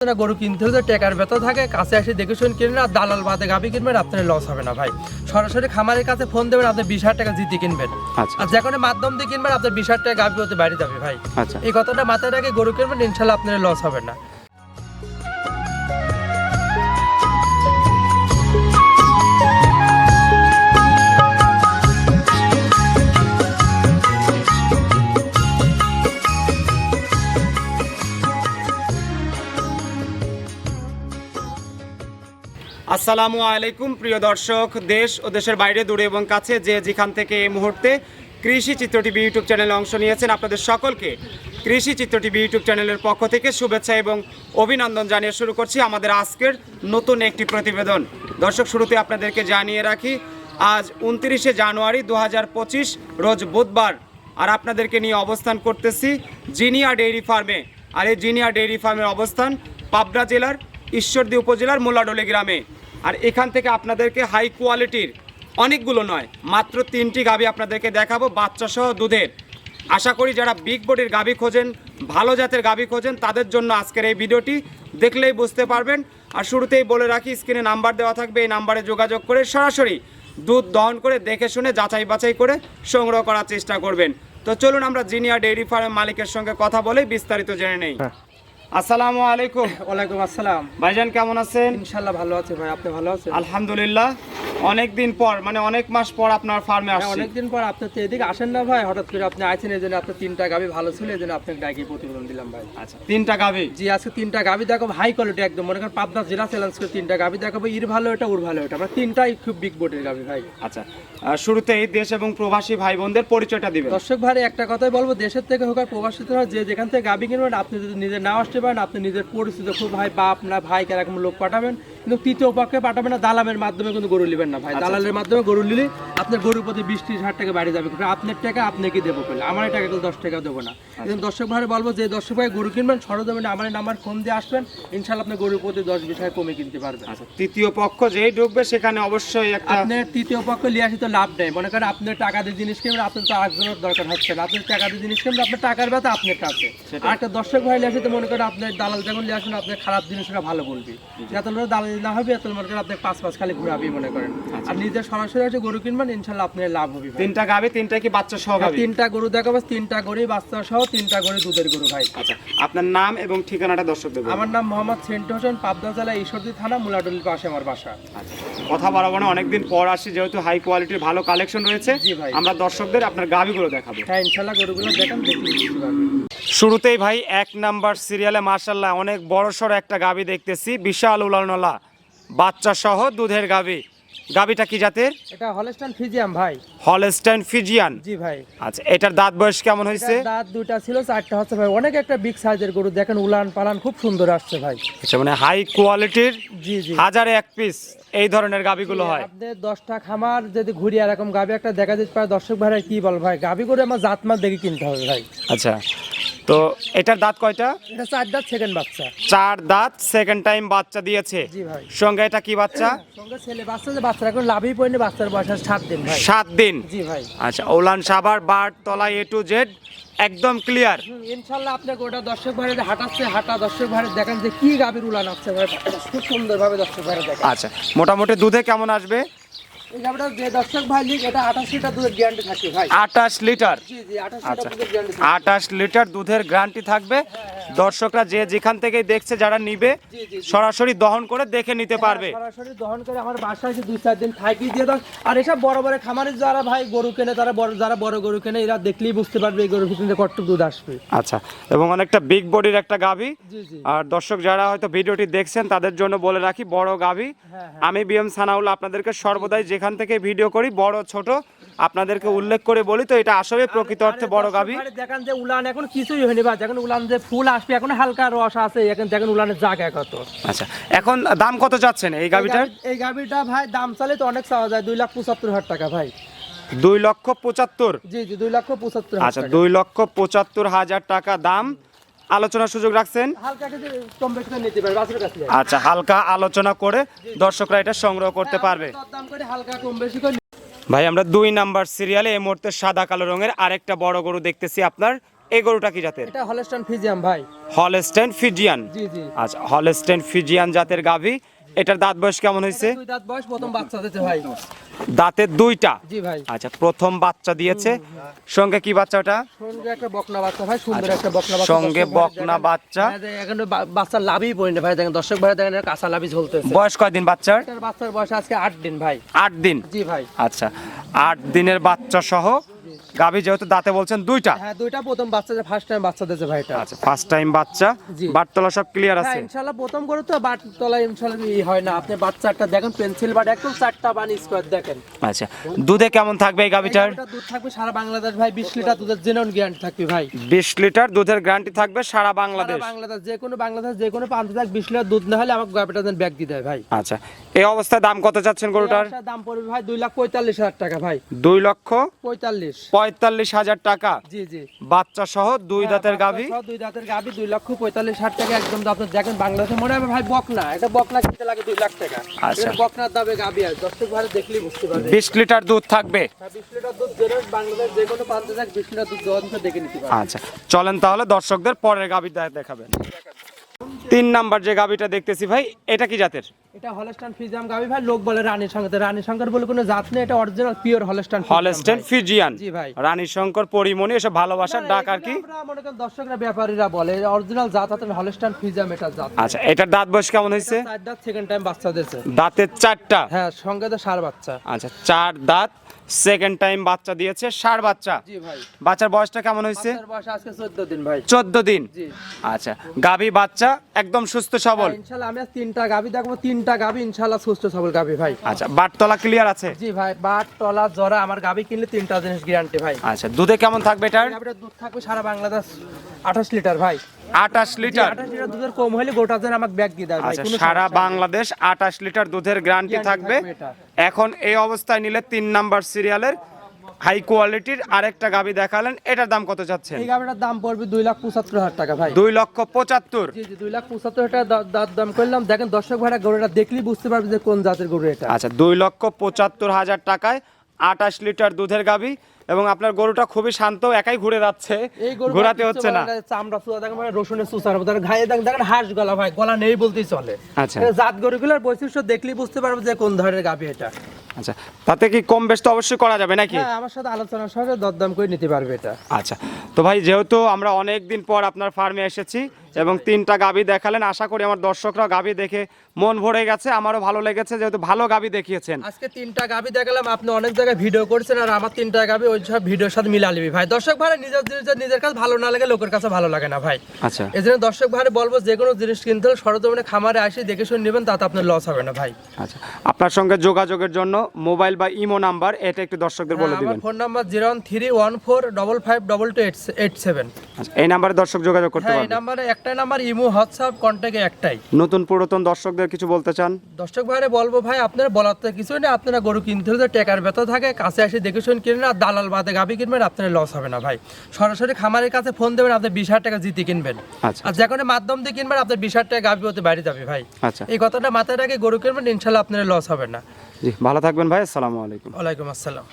গরু কিনতে হলে টাকার বেতন থাকে কাছে এসে দেখে শুনে কিনবেন আর দালাল বাদে গাবি কিনবেন আপনার লস হবে না ভাই। সরাসরি খামারের কাছে ফোন দেবেন আপনি বিশ হাজার টাকা জিতে কিনবেন। আচ্ছা। আর যে কোনো মাধ্যম দিয়ে কিনবেন আপনার বিশ হাজার টাকা গাবি হতে বাড়ি যাবে ভাই। আচ্ছা। এই কথাটা মাথায় রাখে গরু কিনবেন ইনশাল্লাহ আপনার লস হবে না। আসসালামু আলাইকুম, প্রিয় দর্শক। দেশ ও দেশের বাইরে, দূরে এবং কাছে যে যেখান থেকে এই মুহূর্তে কৃষি চিত্র টিভি ইউটিউব চ্যানেলে অংশ নিয়েছেন আপনাদের সকলকে কৃষি চিত্র টিভি ইউটিউব চ্যানেলের পক্ষ থেকে শুভেচ্ছা এবং অভিনন্দন জানিয়ে শুরু করছি আমাদের আজকের নতুন একটি প্রতিবেদন। দর্শক, শুরুতে আপনাদেরকে জানিয়ে রাখি, আজ উনত্রিশে জানুয়ারি দু পঁচিশ, রোজ বুধবার, আর আপনাদেরকে নিয়ে অবস্থান করতেছি জিনিয়া ডেইরি ফার্মে। আর এই জিনিয়া ডেইরি ফার্মের অবস্থান পাবনা জেলার ঈশ্বরদী উপজেলার মোল্লাডোলি গ্রামে। আর এখান থেকে আপনাদেরকে হাই কোয়ালিটির অনেকগুলো নয়, মাত্র তিনটি গাভী আপনাদেরকে দেখাবো, বাচ্চা সহ দুধের। আশা করি যারা বিগ বডির গাভী খোঁজেন, ভালো জাতের গাভী খোঁজেন, তাদের জন্য আজকের এই ভিডিওটি দেখলেই বুঝতে পারবেন। আর শুরুতেই বলে রাখি স্ক্রিনে নাম্বার দেওয়া থাকবে, এই নাম্বারে যোগাযোগ করে সরাসরি দুধ দহন করে দেখে শুনে যাচাই বাছাই করে সংগ্রহ করার চেষ্টা করবেন। তো চলুন আমরা জিনিয়া ডেইরি ফার্মের মালিকের সঙ্গে কথা বলে বিস্তারিত জেনে নেই। আসসালামু আলাইকুম। ওয়ালাইকুম আসসালাম। ভাইজান কেমন আছেন? ইনশাল্লাহ ভালো আছে ভাই আপনি ভালো আছেন? আলহামদুলিল্লাহ। অনেক দিন পর মানে অনেক মাস পর আপনার ফার্মে হ্যাঁ, আসছি। অনেকদিন পর আপনি তো এদিকে আসেন না ভাই হঠাৎ করে আপনি আছেন এই জন্য আপনার তিনটা গাবি ভালো ছিল এই জন্য আপনাকে ডাকি প্রতিবেদন দিলাম ভাই। আচ্ছা তিনটা গাভী? জি আজকে তিনটা গাবি দেখাবো হাই কোয়ালিটি একদম। মনে করেন পাবনা জেলা চ্যালেঞ্জ করে তিনটা গাবি দেখাবো ইর ভালো এটা ওর ভালো এটা। আমরা তিনটাই খুব বিগ বোর্ডের গাবি ভাই। আচ্ছা আহ, শুরুতেই দেশ এবং প্রবাসী ভাই বোনদের পরিচয়টা দিবেন। দর্শক ভাই একটা কথাই বলব দেশের থেকে হোক আর প্রবাসী যে যেখান থেকে গাবি কিনবেন আপনি যদি নিজে না আসতে পারেন আপনি নিজের পরিচিত খুব ভাই বা আপনার ভাইকে এরকম লোক পাঠাবেন। কিন্তু তৃতীয় পক্ষে পাঠাবেন না দালামের মাধ্যমে কিন্তু গরু নেবেন না ভাই। দালালের মাধ্যমে গরু নিলে আপনার গরুর প্রতি বিশ ত্রিশ হাজার টাকা বাড়ি যাবে। কিন্তু আপনার টাকা আপনাকে দেবো পেলে আমার টাকা কিন্তু দশ টাকা দেবো না। কিন্তু দর্শক ভাই বলব যে দর্শক ভাই গরু কিনবেন সরজমিনে আমার নাম্বার ফোন দিয়ে আসবেন। ইনশাল্লাহ আপনি গরুর প্রতি দশ বিশ টাকা কমে কিনতে পারবেন। আচ্ছা তৃতীয় পক্ষ যেই ঢুকবে সেখানে অবশ্যই আপনার তৃতীয় পক্ষ নিয়ে আসি তো লাভ নেই। মনে করেন আপনার টাকা দিয়ে জিনিস কিনবেন আপনার তো আরেকজনের দরকার হচ্ছে না। আপনার টাকা দিয়ে জিনিস কিনবেন আপনার টাকার ব্যথা আপনার কাছে। আর একটা দর্শক ভাই নিয়ে আসি তো মনে করেন আপনার দালাল যখন নিয়ে আসবেন আপনার খারাপ জিনিসটা ভালো বলবি। যত দালাল না হবে এত করেন আপনার পাঁচ পাঁচ খালি ঘুরাবি মনে করেন। আর নিজের সরাসরি হচ্ছে গরু কিনবেন ইনশাল্লাহ আপনার লাভ হবে তিনটা গাভী তিনটা কি বাচ্চা সহ আর গাভী তিনটা গরু দেখাবো তিনটা গরু বাচ্চা সহ তিনটা গরু দুধের গরু ভাই। আচ্ছা আপনার নাম এবং ঠিকানাটা দর্শক দেবেন আমার নাম মোহাম্মদ সেন্টু হোসেন জেলা ঈশ্বরদী থানা মুলাডলির পাশে আমার বাসা। আচ্ছা কথা বাড়াবো না অনেকদিন পর আসি যেহেতু হাই কোয়ালিটির ভালো কালেকশন রয়েছে। আমরা দর্শকদের আপনার গাভীগুলো দেখাবো। হ্যাঁ ইনশাল্লাহ গরুগুলো দেখান দেখি শুরুতেই ভাই এক নাম্বার সিরিয়ালে মার্শাল্লাহ অনেক বড় সড়ো একটা গাভী দেখতেছি বিশাল উলানলা বাচ্চা সহ দুধের গাভী গাভীটা কি জাতের? এটা হলস্টান ফিজিয়াম ভাই। Holstein Friesian. জি ভাই। আচ্ছা এটার দাঁত বয়স কেমন হয়েছে? দাঁত দুটা ছিল চারটা হচ্ছে ভাই। অনেক একটা বিগ সাইজের গরু দেখেন উলান পালান খুব সুন্দর আসছে ভাই। আচ্ছা মানে হাই কোয়ালিটির জি জি। হাজারে এক পিস এই ধরনের গাভীগুলো হয়। আপনাদের দশটা খামার যদি ঘুরি এরকম গাবি একটা দেখা যেতে পারে দর্শক ভাই কি বল ভাই গাবি করে আমার জাত মাল দেখে কিনতে হবে ভাই। আচ্ছা তো এটার দাঁত কয়টা? এটা চার দাঁত সেকেন্ড বাচ্চা। চার দাঁত সেকেন্ড টাইম বাচ্চা দিয়েছে। জি ভাই। সঙ্গে এটা কি বাচ্চা? সঙ্গে ছেলে বাচ্চা যে বাচ্চা এখন লাভই পড়েনি বাচ্চার বয়স আছে সাত দিন ভাই। সাত দিন? জি ভাই। আচ্ছা ওলান সাভার বার তলা এ টু জেড একদম ক্লিয়ার হুম, ইনশাল্লাহ আপনার গোটা দর্শক ভাই হাঁটাচ্ছে হাঁটা দর্শক ভাই দেখেন যে কি গাবির উলান আসছে ভাই খুব সুন্দরভাবে দর্শক ভাই দেখেন। আচ্ছা মোটামুটি দুধে কেমন আসবে? এই গাবিটা যে দর্শক ভাই লিখ এটা আঠাশ লিটার দুধের গ্যারান্টি থাকে ভাই। আটাশ লিটার? জি জি আঠাশ আচ্ছা। লিটার দুধের গ্যারান্টি থাকে। আটাশ লিটার দুধের গ্যারান্টি থাকবে। দর্শকরা যে যেখান থেকে দেখছে যারা নিবে। সরাসরি দহন করে দেখে নিতে পারবে। সরাসরি দহন করে আমার বাসায় এসে দুই চার দিন থাকি দিয়ে দাও আর এসব বড় বড় যারা ভাই গরু কেনে তারা বড় যারা বড় গরু কেনে এরা দেখলেই বুঝতে পারবে এই গরুর ভিতরে দুধ আসবে। আচ্ছা। এবং অনেকটা বিগ বডির একটা জি আর দর্শক যারা হয়তো ভিডিওটি দেখছেন তাদের জন্য বলে রাখি বড় গাভী। হ্যাঁ, আমি বিএম সানাউল আপনাদেরকে সর্বদাই যেখান থেকে ভিডিও করি বড় ছোট। আপনাদেরকে উল্লেখ করে বলি তো এটা আসলে প্রকৃত অর্থে বড় গাভী। দেখেন যে উলান এখন কিছুই হয়নি বা দেখেন উলান যে ফুল আসবে এখন হালকা রস আছে এখন দেখেন উলানের জায়গা কত আচ্ছা এখন দাম কত যাচ্ছেন এই গাভীটার? এই গাভিটা ভাই দাম চালে তো অনেক চাওয়া যায় দুই লাখ পঁচাত্তর হাজার টাকা ভাই। দুই লক্ষ পঁচাত্তর? জি জি দুই লক্ষ পঁচাত্তর আচ্ছা দুই লক্ষ পঁচাত্তর হাজার টাকা দাম। আলোচনার সুযোগ রাখছেন? পারবে আচ্ছা হালকা আলোচনা করে দর্শকরা এটা সংগ্রহ করতে পারবে। বেশি করে ভাই আমরা দুই নাম্বার সিরিয়ালে এই মুহূর্তে সাদা কালো রঙের আরেকটা বড় গরু দেখতেছি আপনার। এই গরুটা কি জাতের? এটা হলস্টান ফিজিয়ান ভাই। Holstein Friesian. জি জি। আচ্ছা হলস্টেন ফিজিয়ান জাতের গাভী। এটার দাঁত বয়স কেমন হয়েছে? দাঁত বয়স প্রথম বাচ্চা দিতে ভাই। দাঁতের দুইটা? জি ভাই। আচ্ছা প্রথম বাচ্চা দিয়েছে। সঙ্গে কি বাচ্চা ওটা? সঙ্গে একটা বকনা বাচ্চা ভাই সুন্দর একটা বকনা বাচ্চা। সঙ্গে বকনা বাচ্চা। দেখেন, এখনও বা- বাচ্চার লাভই পড়েনি ভাই দেখেন দর্শক ভাই দেখেন কাঁচা লাভই ঝলতেছে। বয়স কয়দিন বাচ্চার? বাচ্চার বয়স আজকে আট দিন ভাই। আট দিন? জি ভাই। আচ্ছা আট দিনের বাচ্চা সহ গাভী যেহেতু দাঁতে বলছেন দুইটা? হ্যাঁ দুইটা। প্রথম বাচ্চা যে ফার্স্ট টাইম বাচ্চা দিয়েছে ভাই এটা। আচ্ছা ফার্স্ট টাইম বাচ্চা বাটতলা সব ক্লিয়ার আছে? ইনশাল্লাহ প্রথম করে তো বাট তলায় ইনশাল্লাহ ই হয় না। আপনি বাচ্চাটা দেখেন পেন্সিল বাট একদম চারটা বান স্কোয়ার দেখেন। আচ্ছা দুধে কেমন থাকবে এই গাভীটার? দুধ থাকবে সারা বাংলাদেশ ভাই বিশ লিটার দুধের জেনন গ্যারান্টি থাকবে ভাই। বিশ লিটার দুধের গ্যারান্টি থাকবে সারা সারা বাংলাদেশ? বাংলাদেশ যে কোনো বাংলাদেশ যে কোনো প্রান্ত থাক বিশ লিটার দুধ না হলে আমাকে গাভীটা দেন ব্যাগ দিতে হয় ভাই। আচ্ছা এই অবস্থায় দাম কত চাচ্ছেন গরুটার? দাম পড়বে ভাই দুই লাখ পঁয়তাল্লিশ হাজার টাকা ভাই। দুই লক্ষ পঁয়তাল্লিশ। পঁয়তাল্লিশ হাজার টাকা। জি জি। বাচ্চা সহ দুই দাঁতের হ্যাঁ, গাভী? দুই দাঁতের গাভী দুই লক্ষ পঁয়তাল্লিশ হাজার টাকা একদম দাম। দেখেন বাংলাদেশে মনে হবে ভাই বকনা। এটা বকনা কিনতে লাগে দুই লাখ টাকা। আচ্ছা। বকনার দামে গাভী আছে। দর্শক ভাই দেখলেই বুঝতে পারবে। বিশ লিটার দুধ থাকবে? হ্যাঁ, বিশ লিটার দুধ জেনে বাংলাদেশ যে কোনো প্রান্তে থাক বিশ লিটার দুধ দেখে নিতে পারবে। আচ্ছা। চলেন তাহলে দর্শকদের পরের গাভী দেখাবেন। তিন নাম্বার যে গাভীটা দেখতেছি ভাই এটা কি জাতের? এটা হলস্টান ফিজাম গাভী ভাই লোক বলে রানী শঙ্কর। রানী শঙ্কর বলে কোনো জাত নেই এটা original pure Holstein Holstein Friesian. জি ভাই। রানী শঙ্কর পরিমণি এসব ভালোবাসার ডাক আর কি? আমরা মনে করেন দর্শকরা ব্যাপারীরা বলে অরিজিনাল জাত হাতে হলস্টান ফিজাম এটা জাত। আচ্ছা এটার দাঁত বয়স কেমন হয়েছে? চার দাঁত সেকেন্ড টাইম বাচ্চা দিয়েছে দাঁতের চারটা? হ্যাঁ সঙ্গে তো সার বাচ্চা। আচ্ছা চার দাঁত। সেকেন্ড টাইম বাচ্চা দিয়েছে ষাট বাচ্চা। বাচ্চার বয়সটা কেমন হয়েছে? আজকে চোদ্দ দিন ভাই। চোদ্দ দিন? জি। আচ্ছা গাভী বাচ্চা একদম সুস্থ সবল? ইনশাল্লাহ আমি তিনটা গাভী দেখব তিনটা গাভী ইনশাল্লাহ সুস্থ সবল গাভী ভাই। আচ্ছা বাটতলা ক্লিয়ার আছে? জি ভাই বাট টলা জরা আমার গাভী কিনলে তিনটা জিনিস গ্যারান্টি ভাই। আচ্ছা দুধে কেমন থাকবে এটার? দুধ থাকবে সারা বাংলাদেশ আঠাশ লিটার ভাই। আটাশ লিটার। দুধের কম হলে গোটা দিন আমাকে ব্যাগ দিয়ে দেয় আচ্ছা সারা বাংলাদেশ আটাশ লিটার দুধের গ্যারান্টি থাকবে। এখন এই অবস্থায় নিলে তিন নাম্বার সিরিয়ালের হাই কোয়ালিটির আরেকটা গাভী দেখালেন। এটার দাম কত চাচ্ছেন? এই গাভীটার দাম পড়বে দুই লাখ পঁচাত্তর হাজার টাকা ভাই। দুই লক্ষ পঁচাত্তর। দুই লাখ পঁচাত্তর হাজার টাকা দাম করলাম। দেখেন দর্শক ভাড়া গরুটা দেখলেই বুঝতে পারবে যে কোন জাতের গরু এটা। আচ্ছা দুই লক্ষ পঁচাত্তর হাজার টাকায় আটাশ লিটার দুধের গাবি এবং আপনার গরুটা খুবই শান্ত একাই ঘুরে যাচ্ছে। ঘোরাতে হচ্ছে না। চামড়া চুয়া দেখেন মানে রসুনের সুসার মতো। ঘায়ে দেখেন দেখেন হাঁস গলা ভাই গলা নেই বলতেই চলে। আচ্ছা। জাত গরুগুলোর বৈশিষ্ট্য দেখলেই বুঝতে পারবে যে কোন ধরনের গাভী এটা। আচ্ছা তাতে কি কম বেশ তো অবশ্যই করা যাবে নাকি? হ্যাঁ আমার সাথে আলোচনার সাথে দরদাম করে নিতে পারবে এটা। আচ্ছা তো ভাই যেহেতু আমরা অনেক দিন পর আপনার ফার্মে এসেছি এবং তিনটা গাবি দেখালেন। আশা করি আমার দর্শকরা গাবি দেখে মন ভরে গেছে। আমারও ভালো লেগেছে যেহেতু ভালো গাবি দেখিয়েছেন। আজকে তিনটা গাভী দেখালাম আপনি অনেক জায়গায় ভিডিও করছেন আর আমার তিনটা গাভী ওই সব ভিডিওর সাথে মিলা নিবি। ভাই দর্শক ভাই নিজের জিনিস নিজের কাছে ভালো না লাগে লোকের কাছে ভালো লাগে না ভাই। আচ্ছা। এই জন্য দর্শক ভাই বলব যে কোনো জিনিস কিনতে হলে সরজমিনে খামারে আসি দেখে শুনে নেবেন তাতে আপনার লস হবে না ভাই। আচ্ছা। আপনার সঙ্গে যোগাযোগের জন্য মোবাইল বা ইমো নাম্বার এটা একটু দর্শকদের বলে হ্যাঁ, আমার দিবেন phone number zero one three one four double five double two eight eight seven. আচ্ছা, এই নাম্বারে দর্শক যোগাযোগ করতে হ্যাঁ এই নাম্বারে একটাই নাম্বার ইমো হোয়াটসঅ্যাপ কন্ট্যাক্টে একটাই। নতুন পুরাতন দর্শকদের কিছু বলতে চান? দর্শক ভাইরে বলব ভাই আপনারা বলার তো কিছু নেই আপনারা গরু কিনতে হলে টেকার ব্যথা থাকে কাছে এসে দেখে শুনে কিনবেন আর দালাল বাদে গাবি কিনবেন আপনার লস হবে না ভাই। সরাসরি খামারের কাছে ফোন দেবেন আপনি বিশ হাজার টাকা জিতে কিনবেন। আচ্ছা। আর যে কোনো মাধ্যম দিয়ে কিনবেন আপনার বিশ হাজার টাকা গাবি হতে বাড়ি যাবে ভাই। আচ্ছা। এই কথাটা মাথায় রেখে গরু কিনবেন ইনশাল্লাহ আপনার লস হবে না। জি ভালো থাকবেন ভাই আসসালামু আলাইকুম। ওয়ালাইকুম আসসালাম।